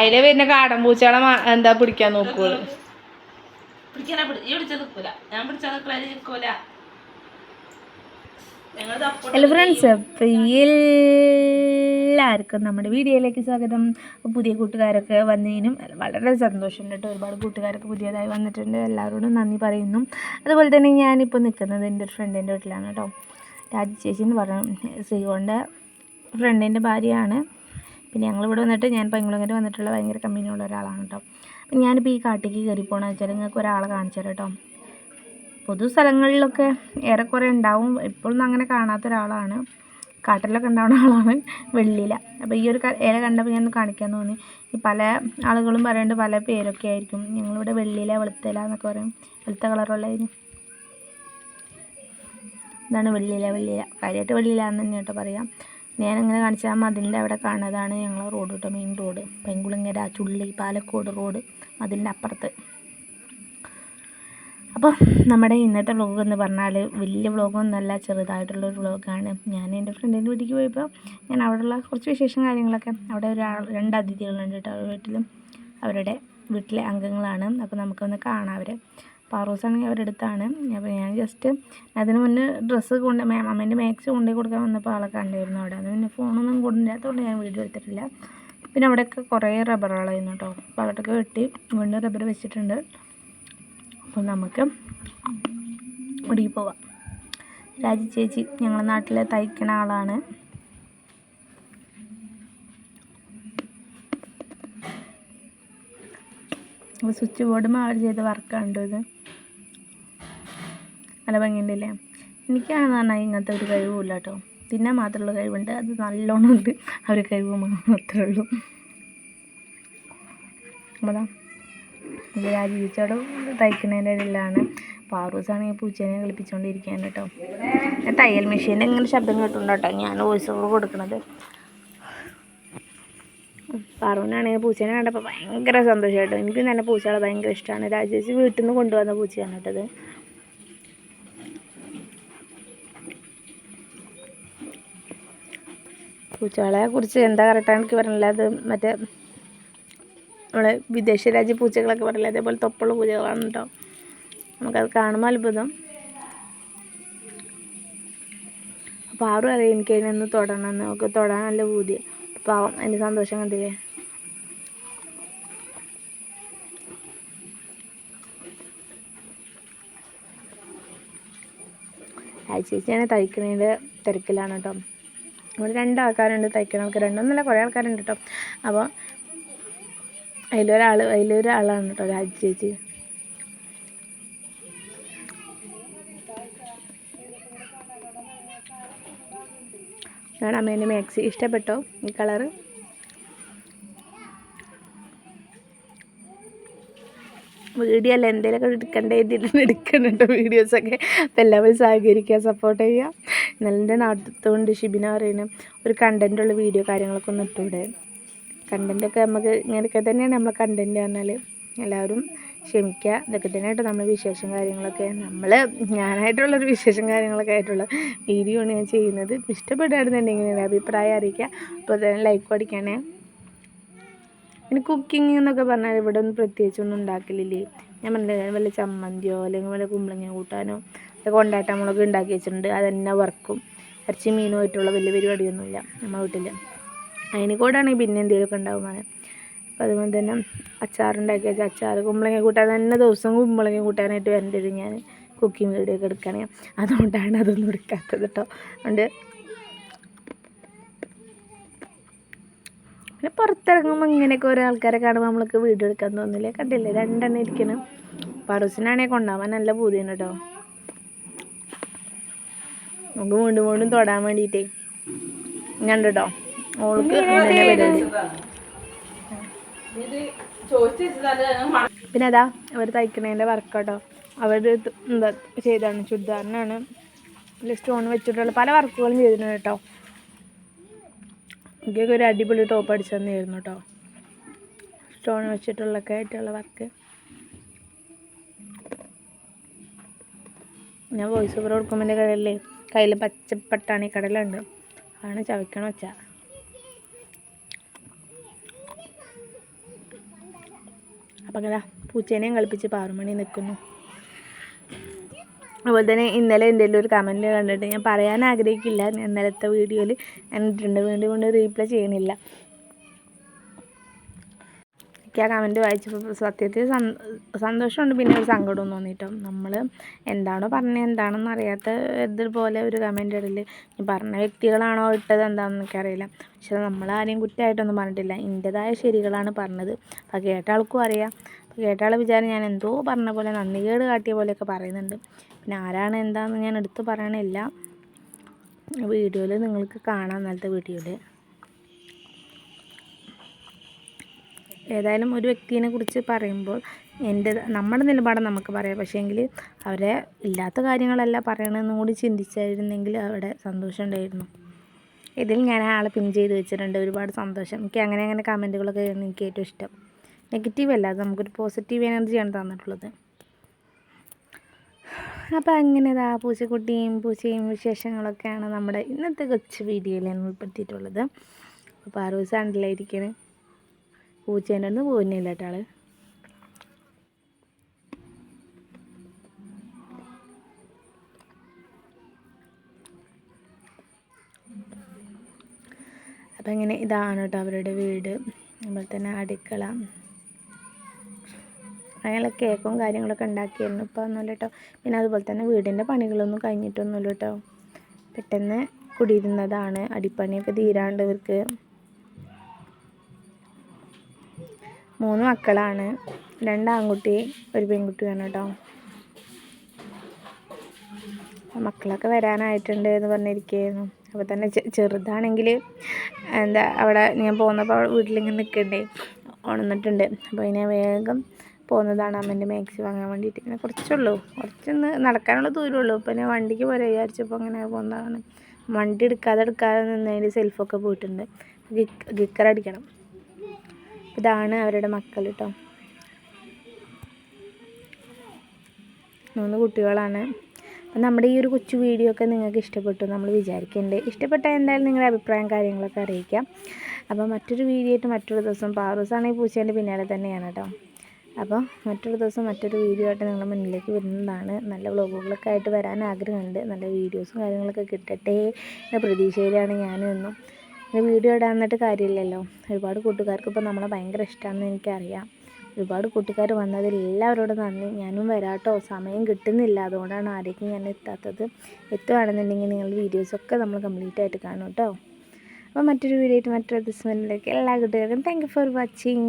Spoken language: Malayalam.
അതിലെ വരുന്ന കാടൻ പൂച്ചകളെ എന്താ പിടിക്കാൻ നോക്കുള്ളൂ പിടിക്കാനാ പിടി ഈ പിടിച്ചാൽ നിൽക്കൂല ഞാൻ പിടിച്ചാൽ നിൽക്കൂല നിൽക്കൂല ഞങ്ങൾ ഹലോ ഫ്രണ്ട്സ് അപ്പോൾ എല്ലാവർക്കും നമ്മുടെ വീഡിയോയിലേക്ക് സ്വാഗതം. പുതിയ കൂട്ടുകാരൊക്കെ വന്നതിനും വളരെ സന്തോഷമുണ്ട് കേട്ടോ. ഒരുപാട് കൂട്ടുകാരൊക്കെ പുതിയതായി വന്നിട്ടുണ്ട്. എല്ലാവരോടും നന്ദി പറയുന്നു. അതുപോലെ തന്നെ ഞാനിപ്പോൾ നിൽക്കുന്നത് എന്റെ ഒരു ഫ്രണ്ടിന്റെ വീട്ടിലാണ് കേട്ടോ. രാജി ചേച്ചി എന്ന് പറഞ്ഞു ശ്രീകോണിന്റെ ഫ്രണ്ടിന്റെ ഭാര്യയാണ്. പിന്നെ ഞങ്ങളിവിടെ വന്നിട്ട് ഞാൻ പൈങ്കുളങ്ങര വന്നിട്ടുള്ള ഭയങ്കര കമ്പനിയുള്ള ഒരാളാണ് കേട്ടോ. അപ്പം ഞാനിപ്പോൾ ഈ കാട്ടിലേക്ക് കയറി പോകണമെന്ന് വെച്ചാൽ നിങ്ങൾക്ക് ഒരാളെ കാണിച്ചു കേട്ടോ. പൊതു സ്ഥലങ്ങളിലൊക്കെ ഏറെക്കുറെ ഉണ്ടാവും. ഇപ്പോഴൊന്നും അങ്ങനെ കാണാത്ത ഒരാളാണ്. കാട്ടിലൊക്കെ ഉണ്ടാവുന്ന ആളാണ് വെള്ളിയില. അപ്പോൾ ഈ ഒരു ഇല കണ്ടപ്പോൾ ഞാൻ കാണിക്കാൻ തോന്നി. ഈ പല ആളുകളും പറയുന്നുണ്ട് പല പേരൊക്കെ ആയിരിക്കും. ഞങ്ങളിവിടെ വെള്ളിയില വെളുത്തില എന്നൊക്കെ പറയും. വെളുത്ത കളറുള്ള ഇതിന് ഇതാണ് വെള്ളിയില വെള്ളിയില. കാര്യമായിട്ട് വെള്ളിയില എന്ന് തന്നെ കേട്ടോ പറയാം. ഞാനിങ്ങനെ കാണിച്ചാൽ മതിലിന്റെ അവിടെ കാണുന്നതാണ് ഞങ്ങളെ റോഡ് കേട്ടോ മെയിൻ റോഡ്. പെങ്കുളിങ്ങര ചുള്ളി പാലക്കോട് റോഡ് മതിലിന്റെ അപ്പുറത്ത്. അപ്പോൾ നമ്മുടെ ഇന്നത്തെ വ്ളോഗ് എന്ന് പറഞ്ഞാൽ വലിയ വ്ളോഗൊന്നുമല്ല ചെറുതായിട്ടുള്ളൊരു വ്ളോഗാണ് ഞാൻ എന്റെ ഫ്രണ്ടിന്റെ വീട്ടിലേക്ക് പോയപ്പോൾ ഞാൻ അവിടെയുള്ള കുറച്ച് വിശേഷം കാര്യങ്ങളൊക്കെ അവിടെ ഒരാൾ രണ്ട് അതിഥികളുണ്ട് കേട്ടോ വീട്ടിലും. അവരുടെ വീട്ടിലെ അംഗങ്ങളാണ്. അപ്പോൾ നമുക്കൊന്ന് കാണാം അവരെ. പാറൂസാണെങ്കിൽ അവരുടെ അടുത്താണ് അപ്പോൾ ഞാൻ ജസ്റ്റ് അതിന് മുന്നേ ഡ്രസ്സ് കൊണ്ട് മേ അമ്മേന്റെ മാക്സ് കൊണ്ടുപോയി കൊടുക്കാൻ വന്നപ്പോൾ ആളെ കണ്ടായിരുന്നു അവിടെ. അത് പിന്നെ ഫോണൊന്നും കൊണ്ടില്ലാത്തതുകൊണ്ട് ഞാൻ വീഡിയോ എടുത്തിട്ടില്ല. പിന്നെ അവിടെയൊക്കെ കുറേ റബ്ബറുകളായിരുന്നു കേട്ടോ അപ്പോൾ അവിടെയൊക്കെ വെട്ടി വീണ്ടും റബ്ബർ വെച്ചിട്ടുണ്ട്. അപ്പോൾ നമുക്ക് ഒടുക്കി പോവാം. രാജി ചേച്ചി ഞങ്ങളുടെ നാട്ടിലെ തയ്ക്കണ ആളാണ്. സ്വിച്ച് ബോർഡ് അവർ ചെയ്ത വർക്കാണ് ഇത്. നല്ല ഭംഗിയുണ്ടല്ലേ എനിക്കാണെന്ന് പറഞ്ഞാൽ ഇങ്ങനത്തെ ഒരു കഴിവുമില്ല കേട്ടോ തിന്നാൻ മാത്രമുള്ള കഴിവുണ്ട്. അത് നല്ലോണം ഉണ്ട് ആ ഒരു കഴിവ് മാത്രമേ ഉള്ളൂ. ഇത് രാജീച്ചോടും തയ്ക്കുന്നതിന്റെ ഇടയിലാണ്. പാറൂസാണെങ്കിൽ പൂച്ചേനെ കളിപ്പിച്ചുകൊണ്ടിരിക്കുകയാണ് കേട്ടോ. തയ്യൽ മെഷീന്റെ ഇങ്ങനെ ശബ്ദം കേട്ടുണ്ടോ കേട്ടോ. ഞാൻ വോയിസ് ഓവർ കൊടുക്കുന്നത് പാറുവിനാണെങ്കിൽ പൂച്ചേനെ കണ്ടപ്പോൾ ഭയങ്കര സന്തോഷമായിട്ടോ എനിക്ക് തന്നെ പൂച്ചകളെ ഭയങ്കര ഇഷ്ടമാണ്. രാജേഷ് വീട്ടിൽ നിന്ന് കൊണ്ടുവന്ന പൂച്ചയാണ് കേട്ടത്. പൂച്ചകളെ കുറിച്ച് എന്താ കറക്റ്റാണ് എനിക്ക് പറഞ്ഞില്ല. അത് മറ്റേ നമ്മളെ വിദേശ രാജ്യ പൂച്ചകളൊക്കെ പറയില്ല? അതേപോലെ തൊപ്പുള്ള പൂച്ചകളാണ് കേട്ടോ. നമുക്കത് കാണുമ്പോൾ അത്ഭുതം. അപ്പോൾ ആരും അറിയാം എനിക്ക് അതിനൊന്ന് തൊടണമെന്ന് നമുക്ക് തൊടാൻ നല്ല പൂതി. പാവം എന്റെ സന്തോഷം കണ്ടില്ലേ? ആ ചേച്ചിയാണ് തയ്ക്കുന്നതിന്റെ തിരക്കിലാണ് കേട്ടോ. ഇവിടെ രണ്ട് ആൾക്കാരുണ്ട് തയ്ക്കുന്ന ആൾക്കാർ രണ്ടൊന്നല്ല കുറേ ആൾക്കാരുണ്ട് കേട്ടോ അപ്പോൾ അതിലൊരാൾ അതിലൊരാളാണ് കേട്ടോ രാജി ചേച്ചി. ഞാൻ അമ്മേന്റെ മാക്സി. ഇഷ്ടപ്പെട്ടോ ഈ കളറ്? വീഡിയോ അല്ല എന്തെങ്കിലുമൊക്കെ എടുക്കണ്ടേ ഇതിൽ എടുക്കണം വീഡിയോസൊക്കെ അപ്പോൾ എല്ലാവരും സഹകരിക്കുക സപ്പോർട്ട് ചെയ്യുക. എന്നാലും എന്റെ നാട്ടിലത്തോണ്ട് ഷിബിന പറയുന്ന ഒരു കണ്ടന്റുള്ള വീഡിയോ കാര്യങ്ങളൊക്കെ ഒന്ന് ഇട്ടൂടെ. കണ്ടന്റൊക്കെ നമുക്ക് ഇങ്ങനെയൊക്കെ തന്നെയാണ് നമ്മളെ കണ്ടന്റ് പറഞ്ഞാൽ എല്ലാവരും ക്ഷമിക്കുക. ഇതൊക്കെ തന്നെയായിട്ട് നമ്മൾ വിശേഷം കാര്യങ്ങളൊക്കെ. നമ്മൾ ഞാനായിട്ടുള്ളൊരു വിശേഷം കാര്യങ്ങളൊക്കെ ആയിട്ടുള്ള വീഡിയോ ആണ് ഞാൻ ചെയ്യുന്നത്. ഇഷ്ടപ്പെട്ടായിരുന്നുണ്ടെങ്കിൽ അഭിപ്രായം അറിയിക്കുക. അപ്പോൾ തന്നെ ലൈക്ക് അടിക്കണേ പിന്നെ കുക്കിംഗ് എന്നൊക്കെ പറഞ്ഞാൽ ഇവിടെ ഒന്നും പ്രത്യേകിച്ചൊന്നും ഉണ്ടാക്കലില്ലേ? ഞാൻ പറഞ്ഞില്ല വല്ല ചമ്മന്തിയോ അല്ലെങ്കിൽ വല്ല കുമ്പളങ്ങ കൂട്ടാനോ കൊണ്ടാട്ട മുളക് ഉണ്ടാക്കി വെച്ചിട്ടുണ്ട്. അതന്നെ വറക്കും. ഇറച്ചി മീനുമായിട്ടുള്ള വലിയ പരിപാടിയൊന്നുമില്ല നമ്മുടെ വീട്ടിൽ അതിന് കൂടാണെങ്കിൽ പിന്നെ എന്തെങ്കിലുമൊക്കെ ഉണ്ടാവും അങ്ങനെ. അപ്പോൾ അതുപോലെ തന്നെ അച്ചാറുണ്ടാക്കി വെച്ചാൽ അച്ചാർ കുമ്പളങ്ങ കൂട്ടാൻ തന്നെ ദിവസം കുമ്പളങ്ങ കൂട്ടാനായിട്ട് വരേണ്ടത് ഞാൻ. കുക്കിംഗ് വീഡിയോ ഒക്കെ എടുക്കുകയാണെങ്കിൽ. അതുകൊണ്ടാണ് അതൊന്നും എടുക്കാത്തത് കേട്ടോ. അതുകൊണ്ട് പിന്നെ പുറത്തിറങ്ങുമ്പോൾ ഇങ്ങനെയൊക്കെ ഓരോ ആൾക്കാരെ കാണുമ്പോൾ നമ്മൾക്ക് വീഡിയോ എടുക്കാൻ തോന്നില്ലേ? കണ്ടില്ലേ? രണ്ടെണ്ണം ഇരിക്കണം. പറൂസിനാണെങ്കിൽ കൊണ്ടാവാൻ നല്ല പൂതിയാണ് കേട്ടോ. നമുക്ക് വീണ്ടും വീണ്ടും തൊടാൻ വേണ്ടിയിട്ടേ. ഞാൻ കേട്ടോ ഓൾക്ക് അങ്ങനെ പിന്നെ അതാ അവർ തയ്ക്കണേന്റെ വർക്ക് കേട്ടോ അവർ എന്താ ചെയ്താണ് ചുരിദാറിനാണ്. സ്റ്റോൺ വെച്ചിട്ടുള്ള പല വർക്കുകളും ചെയ്തിട്ടുണ്ട് കേട്ടോ. എനിക്കൊക്കെ ഒരു അടിപൊളി ടോപ്പ് അടിച്ചു തന്നെയായിരുന്നു കേട്ടോ. സ്റ്റോൺ വെച്ചിട്ടുള്ളൊക്കെ ആയിട്ടുള്ള വർക്ക് ഞാൻ വോയിസ് ഓവർ കൊടുക്കുമ്പോൾ എന്റെ കടലിൽ കയ്യിൽ പച്ചപ്പട്ടാണി കടലുണ്ട്. ആണ് ചവയ്ക്കണ വെച്ച അപ്പം അങ്ങനെ പൂച്ചേനെയും കളിപ്പിച്ച് പാറുമണി നിൽക്കുന്നു അതുപോലെ തന്നെ ഇന്നലെ എന്തെങ്കിലും ഒരു കമന്റ് കണ്ടിട്ട് ഞാൻ പറയാൻ ആഗ്രഹിക്കില്ല. ഇന്നലത്തെ വീഡിയോയിൽ ഞാൻ രണ്ട് വീണ്ടും കൊണ്ട് റീപ്ലൈ ചെയ്യണില്ല. എനിക്ക് ആ കമന്റ് വായിച്ചപ്പോൾ സത്യത്തിൽ സന്- സന്തോഷമുണ്ട്. പിന്നെ ഒരു സങ്കടവും തോന്നിയിട്ടും നമ്മൾ എന്താണോ പറഞ്ഞത് എന്താണെന്ന് അറിയാത്ത ഇതുപോലെ ഒരു കമന്റ് ഇടൽ. ഈ പറഞ്ഞ വ്യക്തികളാണോ ഇട്ടത് എന്താണെന്ന് എനിക്കറിയില്ല പക്ഷെ നമ്മൾ ആരെയും കുറ്റമായിട്ടൊന്നും പറഞ്ഞിട്ടില്ല. എന്റെതായ ശരികളാണ് പറഞ്ഞത്. അപ്പോൾ കേട്ട ആൾക്കും അറിയാം. അപ്പോൾ കേട്ട ആൾ വിചാരം ഞാൻ എന്തോ പറഞ്ഞ പോലെ നന്ദികേട് കാട്ടിയ പോലെയൊക്കെ പറയുന്നുണ്ട്. പിന്നെ ആരാണ് എന്താണെന്ന് ഞാൻ എടുത്ത് പറയണില്ല. വീഡിയോയിൽ നിങ്ങൾക്ക് കാണാം എന്നാലത്തെ വീഡിയോയിൽ ഏതായാലും ഒരു വ്യക്തിയെ കുറിച്ച് പറയുമ്പോൾ എന്റെ നമ്മുടെ നിലപാട് നമുക്ക് പറയാം. പക്ഷേങ്കിൽ അവരെ ഇല്ലാത്ത കാര്യങ്ങളല്ല പറയണമെന്നും കൂടി ചിന്തിച്ചായിരുന്നെങ്കിൽ അവിടെ സന്തോഷം ഉണ്ടായിരുന്നു. ഇതിൽ ഞാൻ ആളെ പിൻ ചെയ്ത് വെച്ചിട്ടുണ്ട്. ഒരുപാട് സന്തോഷം. എനിക്ക് അങ്ങനെ അങ്ങനെ കമന്റുകളൊക്കെ എനിക്ക് ഏറ്റവും ഇഷ്ടം. നെഗറ്റീവ് അല്ല അത് നമുക്കൊരു പോസിറ്റീവ് എനർജിയാണ് തന്നിട്ടുള്ളത്. അപ്പോൾ അങ്ങനെ ഇതാ പൂച്ചക്കുട്ടിയും പൂച്ചയും വിശേഷങ്ങളൊക്കെയാണ് നമ്മുടെ ഇന്നത്തെ കൊച്ചു വീഡിയോയിൽ ഉൾപ്പെടുത്തിയിട്ടുള്ളത്. അപ്പോൾ പാറൂസ് കണ്ടില്ലായിരിക്കണേ. പൂച്ചേന്റെ ഒന്നും പോകുന്നില്ല കേട്ടോ ആൾ അപ്പം ഇങ്ങനെ ഇതാണ് കേട്ടോ അവരുടെ വീട്. അതുപോലെ തന്നെ അടുക്കള. അങ്ങനെ കേക്കും കാര്യങ്ങളൊക്കെ ഉണ്ടാക്കിയായിരുന്നു ഇപ്പോൾ ഒന്നുമില്ല കേട്ടോ പിന്നെ അതുപോലെ തന്നെ വീടിന്റെ പണികളൊന്നും കഴിഞ്ഞിട്ടൊന്നുമില്ല കേട്ടോ പെട്ടെന്ന് കുടിയിരുന്നതാണ്. അടിപ്പണിയൊക്കെ തീരാണ്ട് ഇവർക്ക്. മൂന്ന് മക്കളാണ്. രണ്ട് ആൺകുട്ടി ഒരു പെൺകുട്ടിയാണ് കേട്ടോ. മക്കളൊക്കെ വരാനായിട്ടുണ്ട് എന്ന് പറഞ്ഞിരിക്കുകയായിരുന്നു. അപ്പോൾ തന്നെ ചെറുതാണെങ്കിൽ എന്താ അവിടെ ഞാൻ പോന്നപ്പോൾ വീട്ടിലിങ്ങനെ നിൽക്കണ്ടേ ഉണർന്നിട്ടുണ്ട്. അപ്പോൾ അതിനെ വേഗം പോകുന്നതാണ് അമ്മേന്റെ മാക്സി വാങ്ങാൻ വേണ്ടിയിട്ട്. ഇങ്ങനെ കുറച്ചുള്ളൂ കുറച്ചൊന്ന് നടക്കാനുള്ള ദൂരമുള്ളൂ അപ്പോൾ ഞാൻ വണ്ടിക്ക് പോലെ വിചാരിച്ചപ്പോൾ അങ്ങനെ പോകുന്നതാണ്. വണ്ടി എടുക്കാതെ എടുക്കാതെ നിന്നതിന്റെ സെൽഫൊക്കെ പോയിട്ടുണ്ട്. ഗിക്കർ അടിക്കണം. ഇതാണ് അവരുടെ മക്കൾ കേട്ടോ മൂന്ന് കുട്ടികളാണ്. അപ്പം നമ്മുടെ ഈ ഒരു കൊച്ചു വീഡിയോ ഒക്കെ നിങ്ങൾക്ക് ഇഷ്ടപ്പെട്ടു നമ്മൾ വിചാരിക്കുന്നുണ്ട് ഇഷ്ടപ്പെട്ട എന്തായാലും നിങ്ങളുടെ അഭിപ്രായം കാര്യങ്ങളൊക്കെ അറിയിക്കാം. അപ്പോൾ മറ്റൊരു വീഡിയോ ആയിട്ട് മറ്റൊരു ദിവസം പാറൂസാണെങ്കിൽ പൂച്ചേന്റെ പിന്നാലെ തന്നെയാണ് കേട്ടോ അപ്പോൾ മറ്റൊരു ദിവസം മറ്റൊരു വീഡിയോ ആയിട്ട് നിങ്ങളുടെ മുന്നിലേക്ക് വരുന്നതാണ്. നല്ല വ്ളോഗുകളൊക്കെ ആയിട്ട് വരാൻ ആഗ്രഹമുണ്ട്. നല്ല വീഡിയോസും കാര്യങ്ങളൊക്കെ കിട്ടട്ടെ എന്ന പ്രതീക്ഷയിലാണ് എന്നും. വീഡിയോ ഇടാൻ എന്നിട്ട് കാര്യമില്ലല്ലോ. ഒരുപാട് കൂട്ടുകാർക്ക് ഇപ്പോൾ നമ്മളെ ഭയങ്കര ഇഷ്ടമാണെന്ന് എനിക്കറിയാം. ഒരുപാട് കൂട്ടുകാർ വന്നതിൽ എല്ലാവരോടും നന്ദി. ഞാനും വരാട്ടോ. സമയം കിട്ടുന്നില്ല. അതുകൊണ്ടാണ് ആരേക്കും ഞാൻ എത്താത്തത്. എത്തുകയാണെന്നുണ്ടെങ്കിൽ നിങ്ങൾ വീഡിയോസൊക്കെ നമ്മൾ കംപ്ലീറ്റ് ആയിട്ട് കാണും കേട്ടോ. അപ്പോൾ മറ്റൊരു വീഡിയോ ആയിട്ട് മറ്റൊരു ദിവസം എല്ലാ കൂട്ടുകാർക്കും താങ്ക് യു ഫോർ വാച്ചിങ്